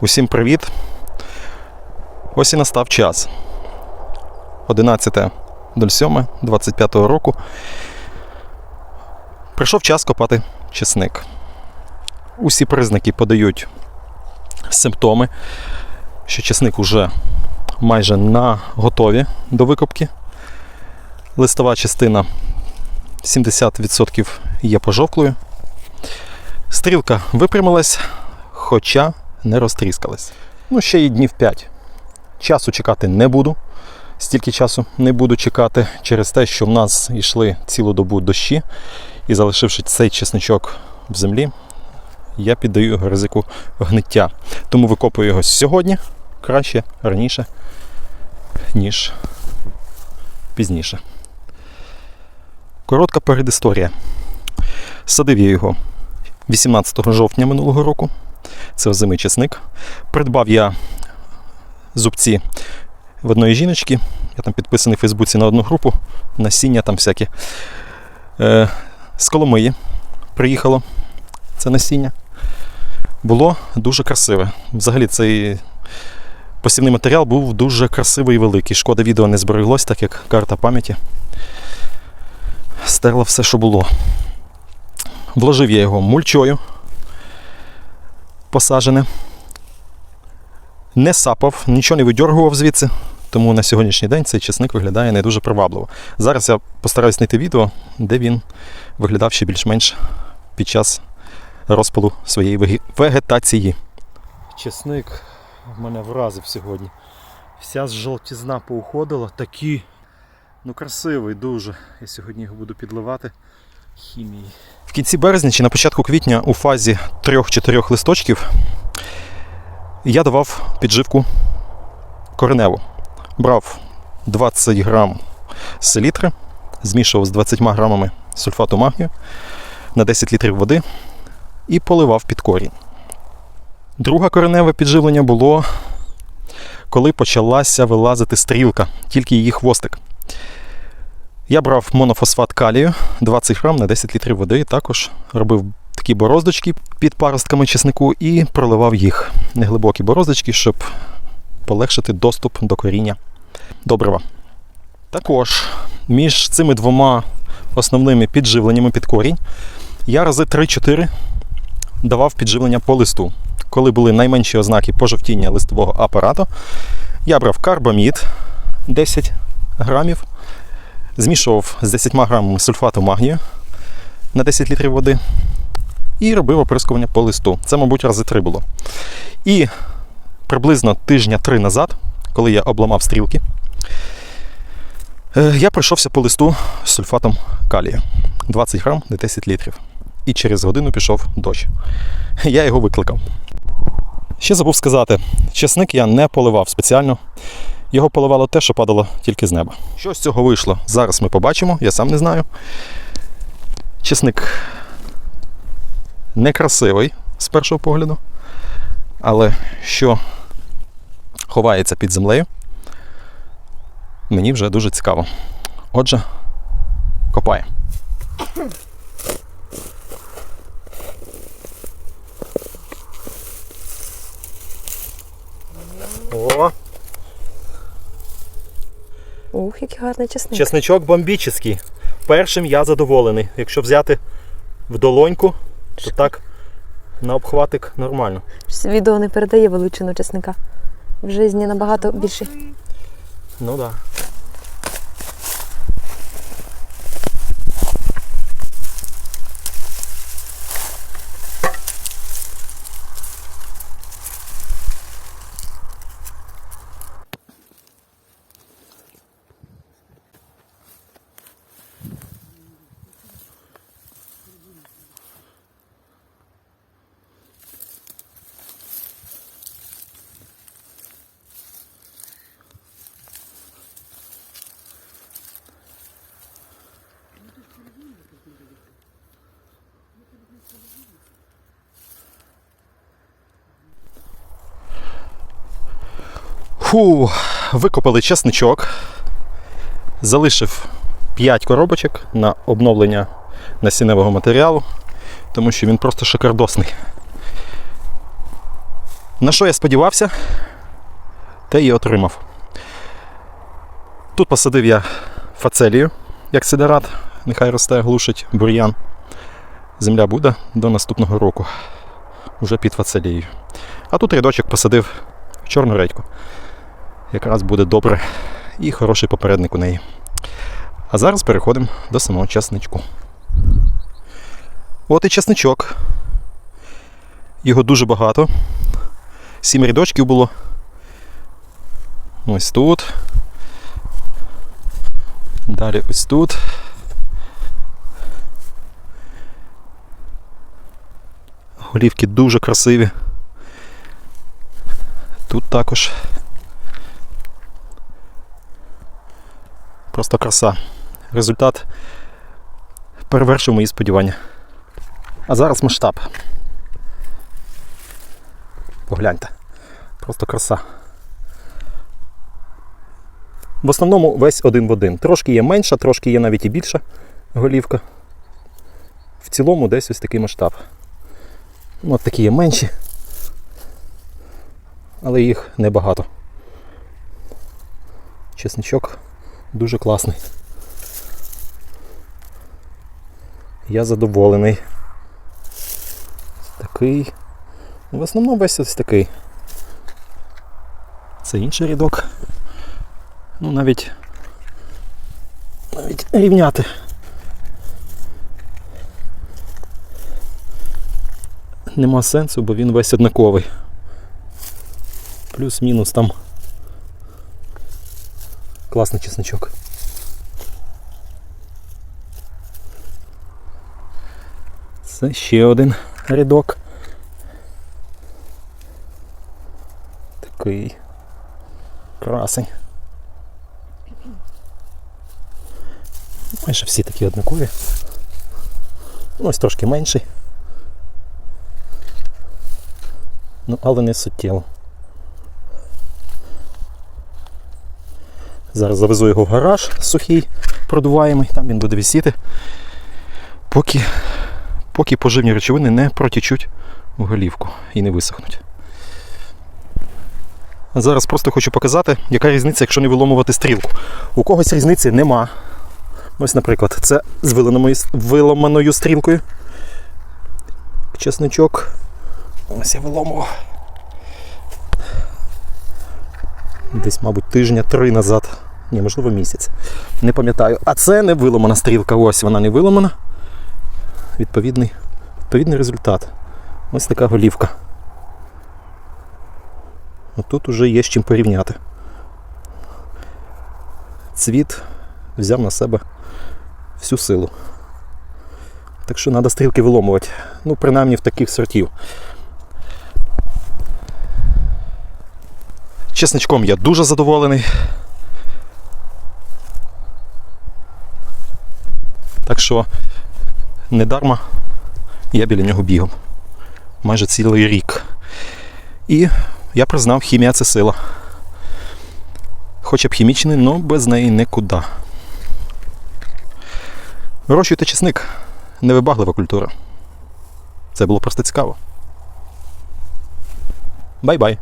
Усім привіт! Ось і настав час. 11.07.25 року. Прийшов час копати чесник. Усі признаки подають симптоми, що чесник уже майже на готові до викопки. Листова частина 70% є пожовклою. Стрілка випрямилась, хоча не розтріскалась. Ну, ще й днів 5. Часу чекати не буду. Стільки часу не буду чекати через те, що в нас йшли цілу добу дощі, і залишивши цей чесничок в землі, я піддаю ризику гниття. Тому викопую його сьогодні краще раніше, ніж пізніше. Коротка передісторія. Садив я його 18 жовтня минулого року. Це озимий чесник. Придбав я зубці в одної жіночки. Я там підписаний в Фейсбуці на одну групу. Насіння там всякі. Е, з Коломиї приїхало це насіння. Було дуже красиве. Взагалі цей посівний матеріал був дуже красивий і великий. Шкода, відео не збереглось, так як карта пам'яті. Стерла все, що було. Вложив я його мульчою посажене. Не сапав, нічого не видьоргував звідси, тому на сьогоднішній день цей чесник виглядає не дуже привабливо. Зараз я постараюсь знайти відео, де він виглядав ще більш-менш під час розпалу своєї вегетації. Чесник мене вразив сьогодні. Вся жовтізна поуходила, такі. Ну, красивий дуже. Я сьогодні його буду підливати хімією. В кінці березня чи на початку квітня у фазі 3-4 листочків я давав підживку кореневу. Брав 20 грам селітри, змішував з 20 грамами сульфату магнію на 10 літрів води і поливав під корінь. Друге кореневе підживлення було, коли почалася вилазити стрілка, тільки її хвостик. Я брав монофосфат калію 20 грам на 10 літрів води, також робив такі бороздочки під паростками чеснику і проливав їх неглибокі бороздочки, щоб полегшити доступ до коріння добрива. Також між цими двома основними підживленнями під корінь я рази 3-4 давав підживлення по листу. Коли були найменші ознаки пожовтіння листового апарату, я брав карбамід 10 грамів, змішував з 10 грамами сульфату магнію на 10 літрів води і робив оприскування по листу. Це, мабуть, рази три було. І приблизно тижня три назад, коли я обламав стрілки, е, я пройшовся по листу з сульфатом калію. 20 грам на 10 літрів. І через годину пішов дощ. Я його викликав. Ще забув сказати, чесник я не поливав спеціально. Його поливало те, що падало тільки з неба. Що з цього вийшло? Зараз ми побачимо, я сам не знаю. Чесник некрасивий з першого погляду, але що ховається під землею, мені вже дуже цікаво. Отже, копає. О, Ух, який гарний чесник. чесничок бомбічний. Першим я задоволений. Якщо взяти в долоньку, то так на обхватик нормально. Щось Відео не передає величину чесника. В житті набагато більший. Ну так. Да. Фу, викопали чесничок. Залишив 5 коробочок на обновлення насінневого матеріалу, тому що він просто шикардосний. На що я сподівався, те і отримав. Тут посадив я фацелію, як сидерат, нехай росте, глушить бур'ян. Земля буде до наступного року, уже під фацелією. А тут рядочок посадив чорну редьку. Якраз буде добре і хороший попередник у неї. А зараз переходимо до самого часничку. От і часничок. Його дуже багато. Сім рядочків було. Ось тут. Далі ось тут. Голівки дуже красиві. Тут також. Просто краса. Результат перевершив мої сподівання. А зараз масштаб. Погляньте. Просто краса. В основному весь один в один. Трошки є менша, трошки є навіть і більша голівка. В цілому десь ось такий масштаб. Ну, От такі є менші. Але їх небагато. Чесничок дуже класний. Я задоволений. Такий. В основному весь ось такий. Це інший рядок. Ну навіть навіть рівняти. Нема сенсу, бо він весь однаковий. Плюс-мінус там. Класний чесночок. Це ще один рядок. Такий красень. Майже всі такі однакові. Ось трошки менший. Ну, але не суттєво. Зараз завезу його в гараж сухий, продуваємий, там він буде висіти, поки, поки поживні речовини не протічуть в голівку і не висохнуть. Зараз просто хочу показати, яка різниця, якщо не виломувати стрілку. У когось різниці нема. Ось, наприклад, це з виламаною стрілкою. Чесничок. Ось я виломував. Десь, мабуть, тижня три назад. Ні, можливо, місяць. Не пам'ятаю. А це не виламана стрілка. Ось вона не виламана. Відповідний, відповідний результат. Ось така голівка. Тут уже є з чим порівняти. Цвіт взяв на себе всю силу. Так що треба стрілки виломувати. Ну, принаймні в таких сортів. Чесничком я дуже задоволений. Так що недарма я біля нього бігав. Майже цілий рік. І я признав, хімія це сила. Хоча б хімічний, але без неї нікуди. Вирощуйте чесник. Невибаглива культура. Це було просто цікаво. Бай-бай!